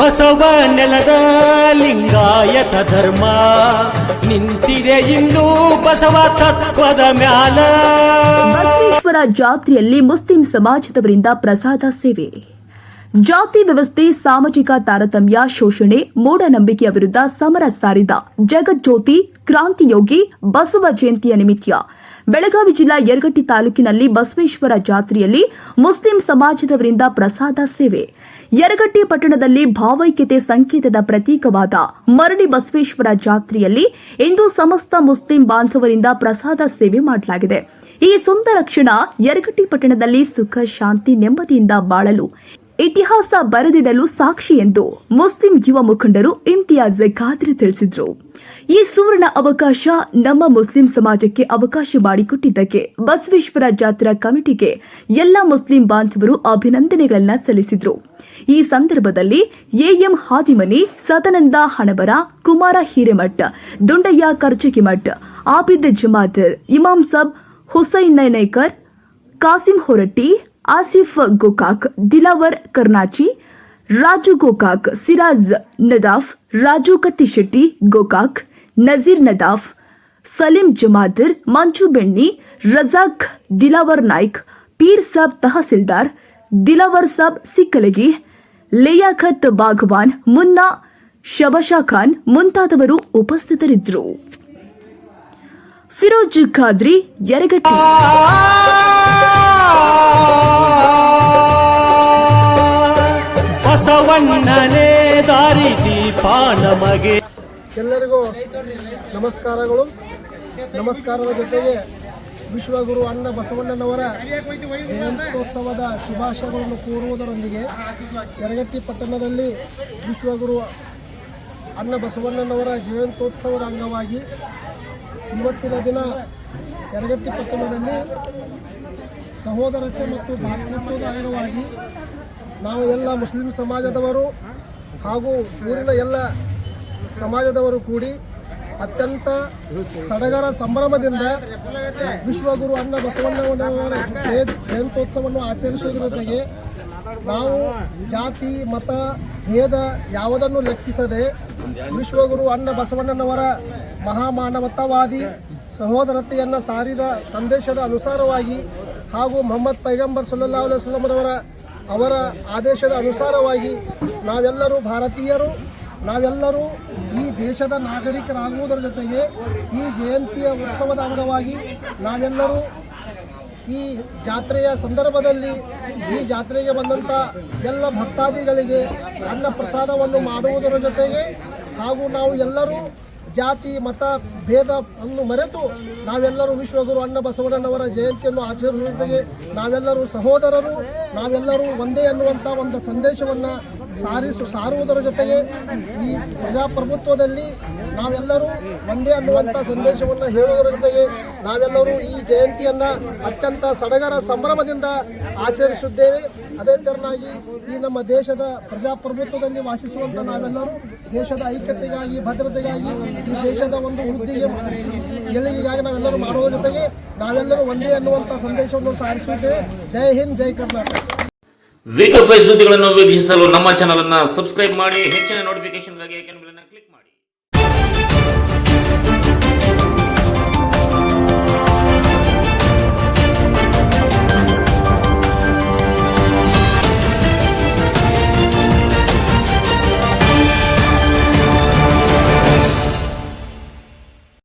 ಬಸವ ನೆಲದ ಲಿಂಗಾಯತ ಧರ್ಮ. ನಿಂತಿದೆ ಇಂದು ಬಸವ ತತ್ವದ ಮ್ಯಾಲ. ಬಸವೇಶ್ವರ ಜಾತ್ರೆಯಲ್ಲಿ ಮುಸ್ಲಿಂ ಸಮಾಜದವರಿಂದ ಪ್ರಸಾದ ಸೇವೆ. ಜಾತಿ ವ್ಯವಸ್ಥೆ, ಸಾಮಾಜಿಕ ತಾರತಮ್ಯ, ಶೋಷಣೆ, ಮೂಢನಂಬಿಕೆಯ ವಿರುದ್ಧ ಸಮರ ಸಾರಿದ ಜಗಜ್ಯೋತಿ, ಕ್ರಾಂತಿಯೋಗಿ, ಬಸವ ಜಯಂತಿಯ ನಿಮಿತ್ತ ಬೆಳಗಾವಿ ಜಿಲ್ಲಾ ಯರಗಟ್ಟಿ ತಾಲೂಕಿನಲ್ಲಿ ಬಸವೇಶ್ವರ ಜಾತ್ರೆಯಲ್ಲಿ ಮುಸ್ಲಿಂ ಸಮಾಜದವರಿಂದ ಪ್ರಸಾದ ಸೇವೆ. ಯರಗಟ್ಟಿ ಪಟ್ಟಣದಲ್ಲಿ ಭಾವೈಕ್ಯತೆ ಸಂಕೇತದ ಪ್ರತೀಕವಾದ ಮರಡಿ ಬಸವೇಶ್ವರ ಜಾತ್ರೆಯಲ್ಲಿ ಇಂದು ಸಮಸ್ತ ಮುಸ್ಲಿಂ ಬಾಂಧವರಿಂದ ಪ್ರಸಾದ ಸೇವೆ ಮಾಡಲಾಗಿದೆ. ಈ ಸುಂದರ ಕ್ಷಣ ಯರಗಟ್ಟಿ ಪಟ್ಟಣದಲ್ಲಿ ಸುಖ, ಶಾಂತಿ, ನೆಮ್ಮದಿಯಿಂದ ಬಾಳಲು ಇತಿಹಾಸ ಬರೆದಿಡಲು ಸಾಕ್ಷಿ ಎಂದು ಮುಸ್ಲಿಂ ಯುವ ಮುಖಂಡರು ಇಮ್ತಿಯಾಜ್ ಖಾದ್ರಿ ತಿಳಿಸಿದರು. ಈ ಸುವರ್ಣ ಅವಕಾಶ ನಮ್ಮ ಮುಸ್ಲಿಂ ಸಮಾಜಕ್ಕೆ ಅವಕಾಶ ಮಾಡಿಕೊಟ್ಟಿದ್ದಕ್ಕೆ ಬಸವೇಶ್ವರ ಜಾತ್ರಾ ಕಮಿಟಿಗೆ ಎಲ್ಲ ಮುಸ್ಲಿಂ ಬಾಂಧವರು ಅಭಿನಂದನೆಗಳನ್ನು ಸಲ್ಲಿಸಿದ್ರು. ಈ ಸಂದರ್ಭದಲ್ಲಿ ಎಎಂ ಹಾದಿಮನಿ, ಸದಾನಂದ ಹಣಬರ, ಕುಮಾರ ಹಿರೇಮಠ್, ದುಂಡಯ್ಯ ಕರ್ಜಗಿಮಠ್ ಆಬಿದ್ ಜಮಾತರ್, ಇಮಾಮ್ ಸಬ್ ಹುಸೈನ್ ನೈನೇಕರ್, ಕಾಸಿಂ ಹೊರಟ್ಟಿ ಆಸಿಫ್ ಗೋಕಾಕ್, ದಿಲಾವರ್ ಕರ್ನಾಚಿ, ರಾಜು ಗೋಕಾಕ್, ಸಿರಾಜ್ ನದಾಫ್, ರಾಜು ಕತ್ತಿಶೆಟ್ಟಿ ಗೋಕಾಕ್, ನಜೀರ್ ನದಾಫ್, ಸಲೀಂ ಜಮಾದರ್ ಮಂಜು ಬೆಣ್ಣಿ, ರಜಾಕ್ ದಿಲಾವರ್ ನಾಯ್ಕ್, ಪೀರ್ ಸಾಬ್ ತಹಸೀಲ್ದಾರ್, ದಿಲಾವರ್ ಸಾಬ್ ಸಿಕ್ಕಲಗಿ, ಲೇಯಾಖತ್ ಬಾಘವಾನ್ ಮುನ್ನಾ ಶಬಶಾ ಖಾನ್ ಮುಂತಾದವರು ಉಪಸ್ಥಿತರಿದ್ದರು. ಫಿರೋಜ್ ಖಾದ್ರಿ, ಯರಗಟ್ಟಿ. ದಾರಿ ದೀಪ ಎಲ್ಲರಿಗೂ ನಮಸ್ಕಾರಗಳು. ನಮಸ್ಕಾರದ ಜೊತೆಗೆ ವಿಶ್ವಗುರು ಅಣ್ಣ ಬಸವಣ್ಣನವರ ಜಯಂತ್ಯೋತ್ಸವದ ಶುಭಾಶಯಗಳನ್ನು ಕೋರುವುದರೊಂದಿಗೆ ಯರಗಟ್ಟಿ ಪಟ್ಟಣದಲ್ಲಿ ವಿಶ್ವಗುರು ಅಣ್ಣ ಬಸವಣ್ಣನವರ ಜಯಂತ್ಯೋತ್ಸವದ ಅಂಗವಾಗಿ ಇವತ್ತಿನ ದಿನ ಯರಗಟ್ಟಿ ಪಟ್ಟಣದಲ್ಲಿ ಸಹೋದರತೆ ಮತ್ತು ಭಾತೃತ್ವದ ಅಂಗವಾಗಿ ನಾವು ಎಲ್ಲ ಮುಸ್ಲಿಂ ಸಮಾಜದವರು ಹಾಗೂ ಊರಿನ ಎಲ್ಲ ಸಮಾಜದವರು ಕೂಡಿ ಅತ್ಯಂತ ಸಡಗರ ಸಂಭ್ರಮದಿಂದ ವಿಶ್ವಗುರು ಅನ್ನ ಬಸವಣ್ಣನವರ ಜಯ- ಜಯಂತ್ಯೋತ್ಸವವನ್ನು ಆಚರಿಸುವುದರ ಜೊತೆಗೆ ನಾವು ಜಾತಿ, ಮತ, ಭೇದ ಯಾವುದನ್ನು ಲೆಕ್ಕಿಸದೆ ವಿಶ್ವಗುರು ಅಣ್ಣ ಬಸವಣ್ಣನವರ ಮಹಾಮಾನವತಾವಾದಿ ಸಹೋದರತೆಯನ್ನು ಸಾರಿದ ಸಂದೇಶದ ಅನುಸಾರವಾಗಿ ಹಾಗೂ ಮೊಹಮ್ಮದ್ ಪೈಗಂಬರ್ ಅಲೈಹಿ ವಸಲ್ಲಮರವರ ಅವರ ಆದೇಶದ ಅನುಸಾರವಾಗಿ ನಾವೆಲ್ಲರೂ ಭಾರತೀಯರು, ನಾವೆಲ್ಲರೂ ಈ ದೇಶದ ನಾಗರಿಕರಾಗುವುದರ ಜೊತೆಗೆ ಈ ಜಯಂತಿಯ ಉತ್ಸವದ ಅಂಗವಾಗಿ ನಾವೆಲ್ಲರೂ ಈ ಜಾತ್ರೆಯ ಸಂದರ್ಭದಲ್ಲಿ ಈ ಜಾತ್ರೆಗೆ ಬಂದಂಥ ಎಲ್ಲ ಭಕ್ತಾದಿಗಳಿಗೆ ಅನ್ನ ಪ್ರಸಾದವನ್ನು ಮಾಡುವುದರ ಜೊತೆಗೆ ಹಾಗೂ ನಾವು ಎಲ್ಲರೂ ಜಾತಿ, ಮತ, ಭೇದ ಅನ್ನು ಮರೆತು ನಾವೆಲ್ಲರೂ ವಿಶ್ವಗುರು ಅಣ್ಣ ಬಸವಣ್ಣನವರ ಜಯಂತಿಯನ್ನು ಆಚರಿಸುವ ಜೊತೆಗೆ ನಾವೆಲ್ಲರೂ ಸಹೋದರರು, ನಾವೆಲ್ಲರೂ ಒಂದೇ ಅನ್ನುವಂಥ ಒಂದು ಸಂದೇಶವನ್ನು ಸಾರಿಸು ಸಾರುವುದರ ಜೊತೆಗೆ ಈ ಪ್ರಜಾಪ್ರಭುತ್ವದಲ್ಲಿ ನಾವೆಲ್ಲರೂ ಒಂದೇ ಅನ್ನುವಂಥ ಸಂದೇಶವನ್ನು ಹೇಳುವುದರ ಜೊತೆಗೆ ನಾವೆಲ್ಲರೂ ಈ ಜಯಂತಿಯನ್ನು ಅತ್ಯಂತ ಸಡಗರ ಸಂಭ್ರಮದಿಂದ ಆಚರಿಸುತ್ತೇವೆ. ಅದೇ ತೆರನಾಗಿ ಈ ನಮ್ಮ ದೇಶದ ಪ್ರಜಾಪ್ರಭುತ್ವದಲ್ಲಿ ವಾಸಿಸುವಂಥ ನಾವೆಲ್ಲರೂ ದೇಶದ ಐಕ್ಯತೆಗಾಗಿ, ಭದ್ರತೆಗಾಗಿ ಈ ದೇಶದ ಒಂದು ವೃದ್ಧಿಗೆ ಗೆಲುವಿಗಾಗಿ ನಾವೆಲ್ಲರೂ ಮಾಡುವುದರ ಜೊತೆಗೆ ನಾವೆಲ್ಲರೂ ಒಂದೇ ಅನ್ನುವಂಥ ಸಂದೇಶವನ್ನು ಸಾರಿಸುತ್ತೇವೆ. ಜೈ ಹಿಂದ್, ಜೈ ಕರ್ನಾಟಕ. ವೇಗ ಸುದ್ದಿಗಳನ್ನು ವೀಕ್ಷಿಸಲು ನಮ್ಮ ಚಾನಲ್ ಅನ್ನು ಸಬ್ಸ್ಕ್ರೈಬ್ ಮಾಡಿ ಹೆಚ್ಚಿನ ಅನ್ನು ಕ್ಲಿಕ್ ಮಾಡಿ.